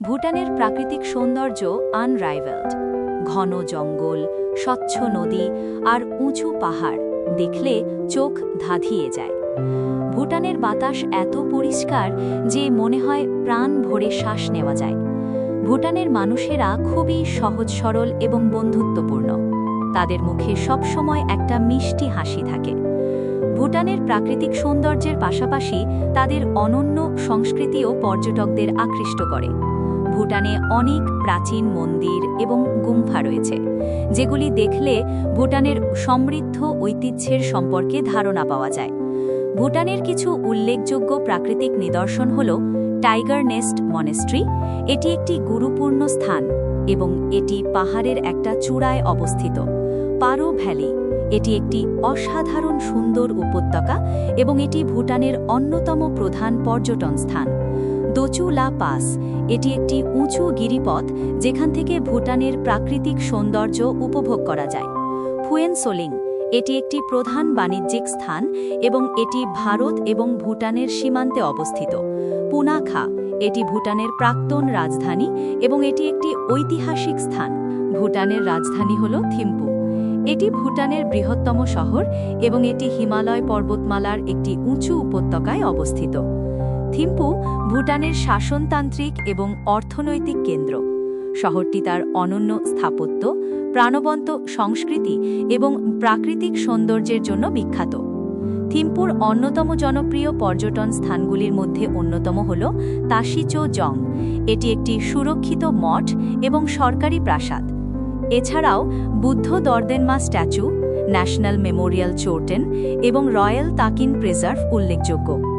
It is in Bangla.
ভুটানের প্রাকৃতিক সৌন্দর্য আনরাইভেলড ঘন জঙ্গল, স্বচ্ছ নদী আর উঁচু পাহাড় দেখলে চোখ ধাঁধিয়ে যায়। ভুটানের বাতাস এত পরিষ্কার যে মনে হয় প্রাণ ভরে শ্বাস নেওয়া যায়। ভুটানের মানুষেরা খুবই সহজ সরল এবং বন্ধুত্বপূর্ণ। তাদের মুখে সবসময় একটা মিষ্টি হাসি থাকে। ভুটানের প্রাকৃতিক সৌন্দর্যের পাশাপাশি তাদের অনন্য সংস্কৃতিও পর্যটকদের আকৃষ্ট করে। ভুটানে অনেক প্রাচীন মন্দির এবং গুম্ফা রয়েছে, যেগুলি দেখলে ভুটানের সমৃদ্ধ ঐতিহ্যের সম্পর্কে ধারণা পাওয়া যায়। ভুটানের কিছু উল্লেখযোগ্য প্রাকৃতিক নিদর্শন হল টাইগার নেস্ট মনেস্ট্রি। এটি একটি গুরুপূর্ণ স্থান এবং এটি পাহাড়ের একটা চূড়ায় অবস্থিত, পারো ভ্যালি। এটি একটি অসাধারণ সুন্দর উপত্যকা এবং এটি ভুটানের অন্যতম প্রধান পর্যটন স্থান। দোচু লা পাস এটি একটি উঁচু গিরিপথ যেখান থেকে ভুটানের প্রাকৃতিক সৌন্দর্য উপভোগ করা যায়। ফুয়েন সোলিং এটি একটি প্রধান বাণিজ্যিক স্থান এবং এটি ভারত এবং ভুটানের সীমান্তে অবস্থিত। পুনাখা, এটি ভুটানের প্রাক্তন রাজধানী এবং এটি একটি ঐতিহাসিক স্থান। ভুটানের রাজধানী হল থিম্পু। এটি ভুটানের বৃহত্তম শহর এবং এটি হিমালয় পর্বতমালার একটি উঁচু উপত্যকায় অবস্থিত। থিম্পু ভুটানের শাসনতান্ত্রিক এবং অর্থনৈতিক কেন্দ্র। শহরটি তার অনন্য স্থাপত্য, প্রাণবন্ত সংস্কৃতি এবং প্রাকৃতিক সৌন্দর্যের জন্য বিখ্যাত। থিম্পুর অন্যতম জনপ্রিয় পর্যটন স্থানগুলির মধ্যে অন্যতম হল তাশিচো জং। এটি একটি সুরক্ষিত মঠ এবং সরকারি প্রাসাদ। এছাড়াও Buddha Dordenma statue, national memorial Chorten এবং রয়্যাল তাকিন প্রিজার্ভ উল্লেখযোগ্য।